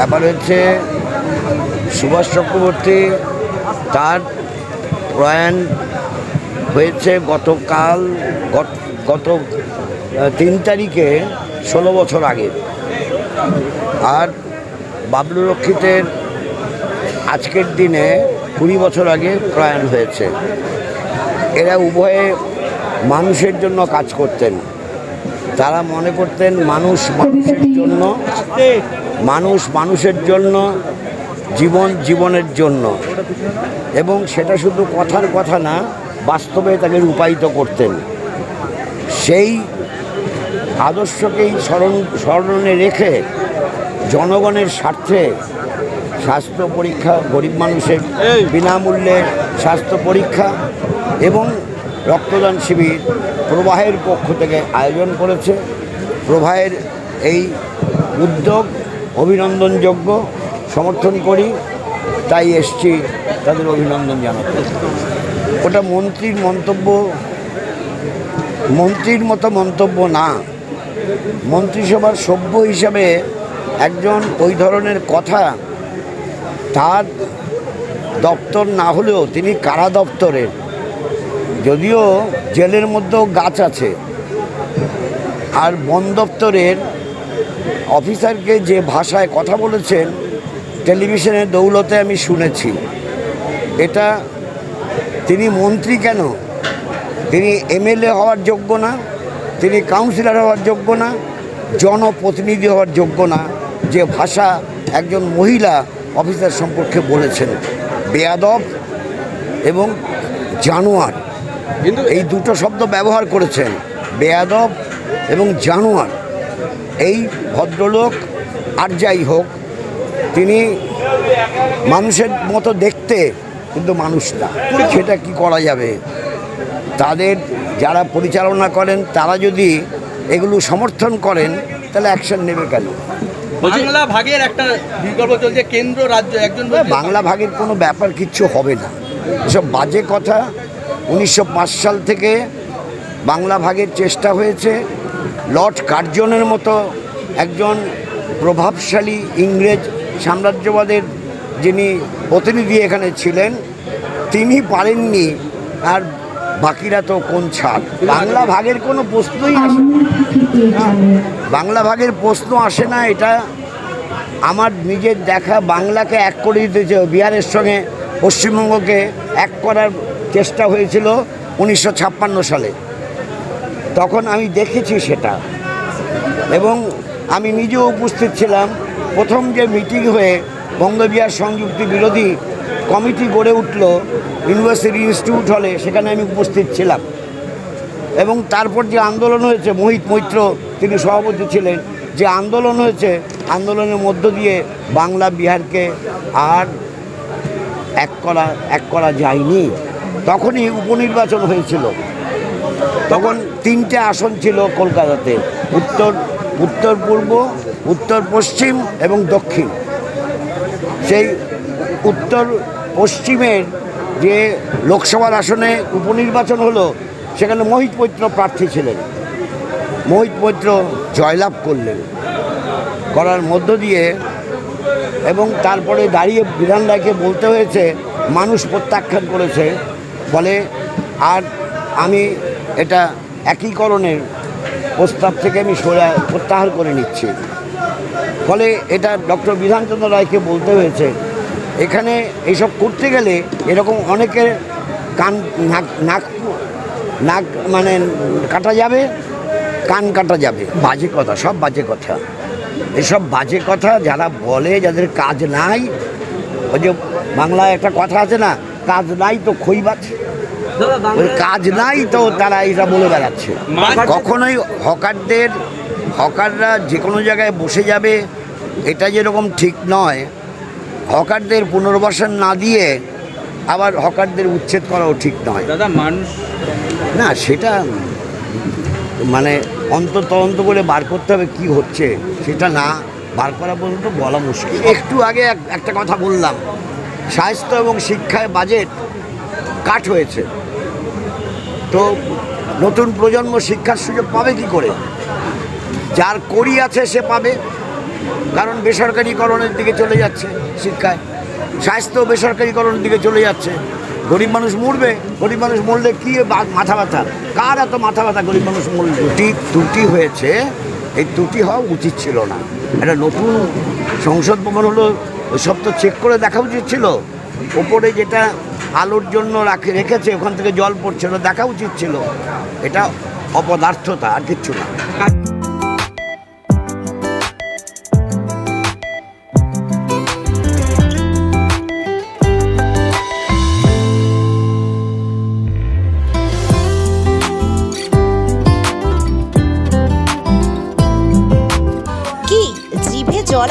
ব্যাপার হচ্ছে সুভাষ চক্রবর্তী তার প্রয়াণ হয়েছে গতকাল, গত- তিন তারিখে ষোলো বছর আগে। আর বাবলু রক্ষিতের আজকের দিনে কুড়ি বছর আগে প্রয়াণ হয়েছে। এরা উভয়ে মানুষের জন্য কাজ করতেন। তারা মনে করতেন মানুষ মানুষের জন্য মানুষ মানুষের জন্য জীবন জীবনের জন্য। এবং সেটা শুধু কথার কথা না বাস্তবে তাকে রূপায়িত করতেন। সেই আদর্শকেই স্মরণ স্মরণে রেখে জনগণের স্বার্থে স্বাস্থ্য পরীক্ষা গরিব মানুষের বিনামূল্যে স্বাস্থ্য পরীক্ষা এবং রক্তদান শিবির প্রবাহের পক্ষ থেকে আয়োজন করেছে। প্রবাহের এই উদ্যোগ অভিনন্দনযোগ্য, সমর্থন করি, তাই এসছি তাদের অভিনন্দন জানাতে। ওটা মন্ত্রীর মন্তব্য, মন্ত্রীর মতো মন্তব্য না। মন্ত্রিসভার সভ্য হিসাবে একজন ওই ধরনের কথা তার দপ্তর না হলেও তিনি কারা দপ্তরের? যদিও জেলের মধ্যেও গাছ আছে। আর বন দপ্তরের অফিসারকে যে ভাষায় কথা বলেছেন টেলিভিশনের দৌলতে আমি শুনেছি। এটা তিনি মন্ত্রী কেন? তিনি এমএলএ হওয়ার যোগ্য না তিনি কাউন্সিলর হওয়ার যোগ্য না জনপ্রতিনিধি হওয়ার যোগ্য না যে ভাষা একজন মহিলা অফিসার সম্পর্কে বলেছেন। বেয়াদব এবং জানোয়ার। কিন্তু এই দুটো শব্দ ব্যবহার করেছেন। বেয়াদব এবং জানোয়ার। এই ভদ্রলোক আর যাই হোক তিনি মানুষের মতো দেখতে কিন্তু মানুষ না। সেটা কি করা যাবে? তাদের যারা পরিচালনা করেন তারা যদি এগুলো সমর্থন করেন তাহলে অ্যাকশন নেবে কেন? বাংলা ভাগের একটা বিকল্প চলছে কেন্দ্র রাজ্য একজন বাংলা ভাগের কোনো ব্যাপার কিচ্ছু হবে না। এসব বাজে কথা। উনিশশো পাঁচ সাল থেকে বাংলা ভাগের চেষ্টা হয়েছে। লর্ড কার্জনের মতো একজন প্রভাবশালী ইংরেজ সাম্রাজ্যবাদের যিনি প্রতিনিধি এখানে ছিলেন, তিনি পারেননি। আর বাকিরা তো কোন ছাড়? বাংলা ভাগের কোনো প্রশ্নই আসে। বাংলা ভাগের প্রশ্ন আসে না, এটা আমার নিজের দেখা। বাংলাকে এক করে দিতে চেয়ে বিহারের সঙ্গে পশ্চিমবঙ্গকে এক করার চেষ্টা হয়েছিল উনিশশো ছাপ্পান্ন সালে। তখন আমি দেখেছি সেটা। এবং আমি নিজেও উপস্থিত ছিলাম। প্রথম যে মিটিং হয়ে বঙ্গবিহার সংযুক্তি বিরোধী কমিটি গড়ে উঠল ইউনিভার্সিটি ইনস্টিটিউট হলে, সেখানে আমি উপস্থিত ছিলাম। এবং তারপর যে আন্দোলন হয়েছে, মোহিত মৈত্র তিনি সভাপতি ছিলেন, যে আন্দোলন হয়েছে, আন্দোলনের মধ্য দিয়ে বাংলা বিহারকে আর এক করা এক করা যায়নি। তখনই উপনির্বাচন হয়েছিল। তখন তিনটে আসন ছিল কলকাতাতে। উত্তর উত্তর পূর্ব, উত্তর পশ্চিম এবং দক্ষিণ। সেই উত্তর পশ্চিমের যে লোকসভার আসনে উপনির্বাচন হলো, সেখানে মোহিত পৈত্র প্রার্থী ছিলেন। মোহিত পৈত্র জয়লাভ করলেন। করার মধ্য দিয়ে এবং তারপরে দাঁড়িয়ে বিধান রায়কে বলতে হয়েছে, মানুষ প্রত্যাখ্যান করেছে। ফলে আর আমি এটা একীকরণের প্রস্তাব থেকে আমি সরে প্রত্যাহার করে নিচ্ছি। ফলে এটা ডক্টর বিধানচন্দ্র রায়কে বলতে হয়েছে, এখানে এইসব করতে গেলে এরকম অনেকের কান নাক নাক নাক মানে কাটা যাবে, কান কাটা যাবে। বাজে কথা, সব বাজে কথা। এসব বাজে কথা যারা বলে, যাদের কাজ নাই, ওই যে বাংলায় একটা কথা আছে না, কাজ নাই তো খই বাছে ওই কাজ নাই তো তারা এটা বলে বেড়াচ্ছে। কখনোই হকারদের হকাররা যে কোনো জায়গায় বসে যাবে এটা যেরকম ঠিক নয়। হকারদের পুনর্বাসন না দিয়ে আবার হকারদের উচ্ছেদ করাও ঠিক নয়। দাদা মানুষ না সেটা মানে অন্তত অন্ত করে বার করতে হবে কি হচ্ছে সেটা না বার করা পর্যন্ত বলা মুশকিল। একটু আগে এক- একটা কথা বললাম। স্বাস্থ্য এবং শিক্ষায় বাজেট কাট হয়েছে। তো নতুন প্রজন্ম শিক্ষার সুযোগ পাবে কি করে? যার করি আছে সে পাবে। কারণ বেসরকারিকরণের দিকে চলে যাচ্ছে শিক্ষায়। স্বাস্থ্য বেসরকারিকরণের দিকে চলে যাচ্ছে। গরিব মানুষ মরবে। গরিব মানুষ মরলে কি মাথা ব্যথা? কার এত মাথা ব্যথা গরিব মানুষ মরলে? ত্রুটি ত্রুটি হয়েছে। এই ত্রুটি হওয়া উচিত ছিল না। একটা নতুন সংসদ ভবন হলো ওইসব তো চেক করে দেখা উচিত ছিল। ওপরে যেটা আলোর জন্য রাখে রেখেছে, ওখান থেকে জল পড়ছে দেখা উচিত ছিল। এটা অপদার্থতা, আর কিচ্ছু না। জল